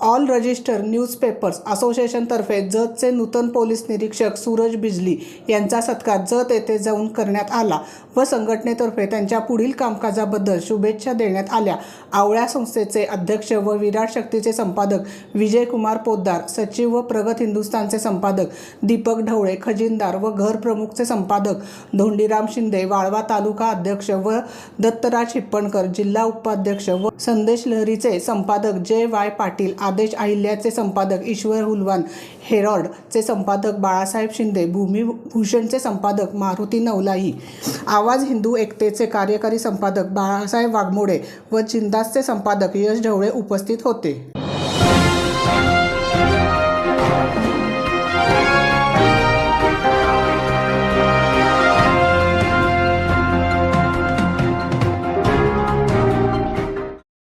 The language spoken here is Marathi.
ऑल रजिस्टर न्यूजपेपर्स असोसिएशनतर्फे जतचे नूतन पोलीस निरीक्षक सूरज बिजली यांचा सत्कार जत येथे जाऊन करण्यात आला व संघटनेतर्फे त्यांच्या पुढील कामकाजाबद्दल शुभेच्छा देण्यात आल्या. आवळ्या संस्थेचे अध्यक्ष व विराट शक्तीचे संपादक विजयकुमार पोद्दार सचिव व प्रगत हिंदुस्थानचे संपादक दीपक ढवळे खजिनदार व घर प्रमुखचे संपादक धोंडीराम शिंदे वाळवा तालुका अध्यक्ष व दत्तराज हिप्पणकर जिल्हा उपाध्यक्ष व संदेश लहरीचे संपादक जय वाय पाटील आदेश अहिल्याचे संपादक ईश्वर हुलवान हेरॉडचे संपादक बाळासाहेब शिंदे भूमिभूषणचे संपादक मारुती नवलाही आवाज हिंदू एकतेचे कार्यकारी संपादक बाळासाहेब वाघमोडे व चिंदासचे संपादक यश ढवळे उपस्थित होते.